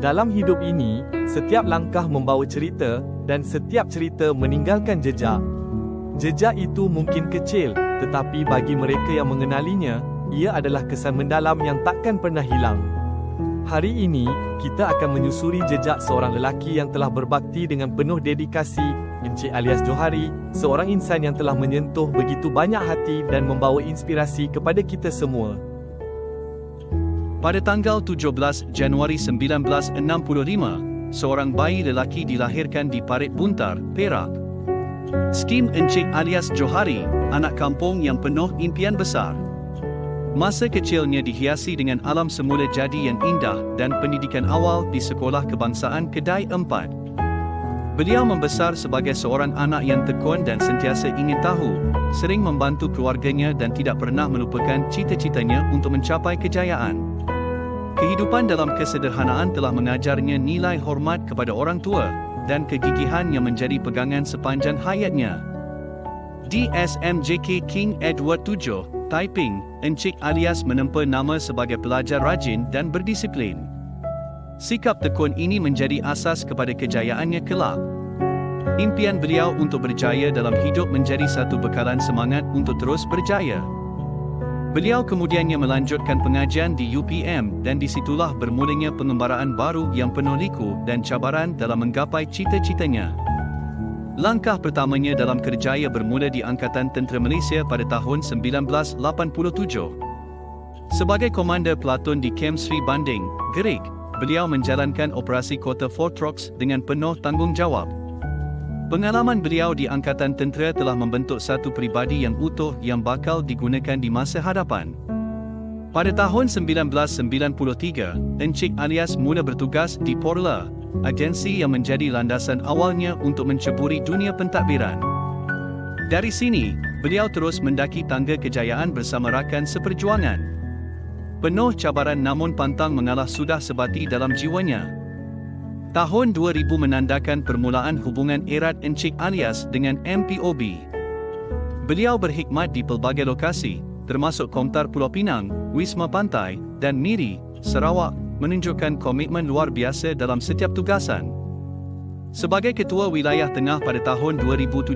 Dalam hidup ini, setiap langkah membawa cerita dan setiap cerita meninggalkan jejak. Jejak itu mungkin kecil, tetapi bagi mereka yang mengenalinya, ia adalah kesan mendalam yang takkan pernah hilang. Hari ini, kita akan menyusuri jejak seorang lelaki yang telah berbakti dengan penuh dedikasi, Encik alias Johari, seorang insan yang telah menyentuh begitu banyak hati dan membawa inspirasi kepada kita semua. Pada tanggal 17 Januari 1965, seorang bayi lelaki dilahirkan di Parit Buntar, Perak. Skim Encik alias Johari, anak kampung yang penuh impian besar. Masa kecilnya dihiasi dengan alam semula jadi yang indah dan pendidikan awal di Sekolah Kebangsaan Kedai Empat. Beliau membesar sebagai seorang anak yang tekun dan sentiasa ingin tahu, sering membantu keluarganya dan tidak pernah melupakan cita-citanya untuk mencapai kejayaan. Kehidupan dalam kesederhanaan telah mengajarnya nilai hormat kepada orang tua dan kegigihan yang menjadi pegangan sepanjang hayatnya. DSMJK King Edward VII, Taiping, Encik alias menempa nama sebagai pelajar rajin dan berdisiplin. Sikap tekun ini menjadi asas kepada kejayaannya kelak. Impian beliau untuk berjaya dalam hidup menjadi satu bekalan semangat untuk terus berjaya. Beliau kemudiannya melanjutkan pengajian di UPM dan disitulah bermulanya pengembaraan baru yang penuh liku dan cabaran dalam menggapai cita-citanya. Langkah pertamanya dalam kerjaya bermula di Angkatan Tentera Malaysia pada tahun 1987. Sebagai komander pelatun di Camp Sri Banding, Gerik, beliau menjalankan operasi Kota Fortrox dengan penuh tanggungjawab. Pengalaman beliau di Angkatan Tentera telah membentuk satu pribadi yang utuh yang bakal digunakan di masa hadapan. Pada tahun 1993, Encik alias mula bertugas di Porla, agensi yang menjadi landasan awalnya untuk menceburi dunia pentadbiran. Dari sini, beliau terus mendaki tangga kejayaan bersama rakan seperjuangan. Penuh cabaran namun pantang mengalah sudah sebati dalam jiwanya. Tahun 2000 menandakan permulaan hubungan erat Encik alias dengan MPOB. Beliau berkhidmat di pelbagai lokasi, termasuk Komtar Pulau Pinang, Wisma Pantai, dan Miri, Sarawak, menunjukkan komitmen luar biasa dalam setiap tugasan. Sebagai Ketua Wilayah Tengah pada tahun 2017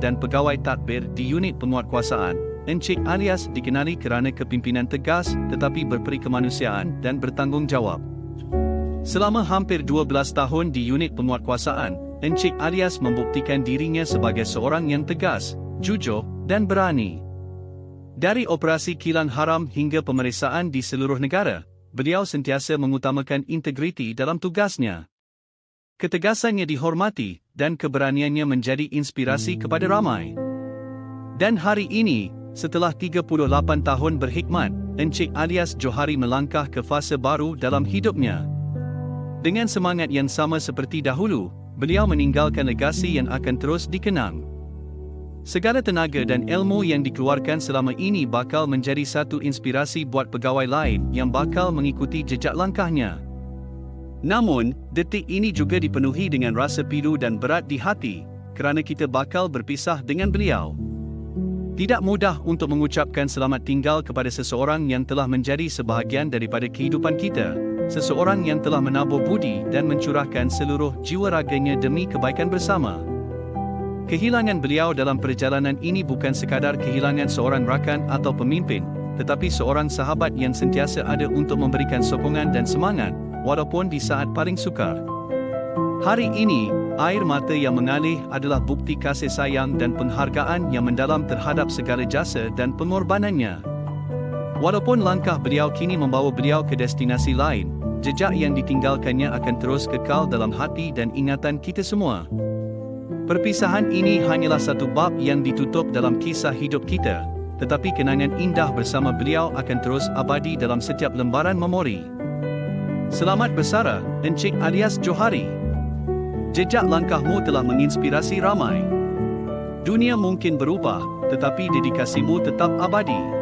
dan Pegawai Tadbir di Unit Penguatkuasaan, Encik alias dikenali kerana kepimpinan tegas tetapi berperi kemanusiaan dan bertanggungjawab. Selama hampir 12 tahun di unit penguatkuasaan, Encik alias membuktikan dirinya sebagai seorang yang tegas, jujur, dan berani. Dari operasi kilang haram hingga pemeriksaan di seluruh negara, beliau sentiasa mengutamakan integriti dalam tugasnya. Ketegasannya dihormati, dan keberaniannya menjadi inspirasi kepada ramai. Dan hari ini, setelah 38 tahun berhikmat, Encik alias Johari melangkah ke fasa baru dalam hidupnya. Dengan semangat yang sama seperti dahulu, beliau meninggalkan legasi yang akan terus dikenang. Segala tenaga dan ilmu yang dikeluarkan selama ini bakal menjadi satu inspirasi buat pegawai lain yang bakal mengikuti jejak langkahnya. Namun, detik ini juga dipenuhi dengan rasa pilu dan berat di hati, kerana kita bakal berpisah dengan beliau. Tidak mudah untuk mengucapkan selamat tinggal kepada seseorang yang telah menjadi sebahagian daripada kehidupan kita seseorang yang telah menabur budi dan mencurahkan seluruh jiwa raganya demi kebaikan bersama. Kehilangan beliau dalam perjalanan ini bukan sekadar kehilangan seorang rakan atau pemimpin, tetapi seorang sahabat yang sentiasa ada untuk memberikan sokongan dan semangat, walaupun di saat paling sukar. Hari ini, air mata yang mengalir adalah bukti kasih sayang dan penghargaan yang mendalam terhadap segala jasa dan pengorbanannya. Walaupun langkah beliau kini membawa beliau ke destinasi lain, jejak yang ditinggalkannya akan terus kekal dalam hati dan ingatan kita semua. Perpisahan ini hanyalah satu bab yang ditutup dalam kisah hidup kita, tetapi kenangan indah bersama beliau akan terus abadi dalam setiap lembaran memori. Selamat bersara, Encik alias Johari. Jejak langkahmu telah menginspirasi ramai. Dunia mungkin berubah, tetapi dedikasimu tetap abadi.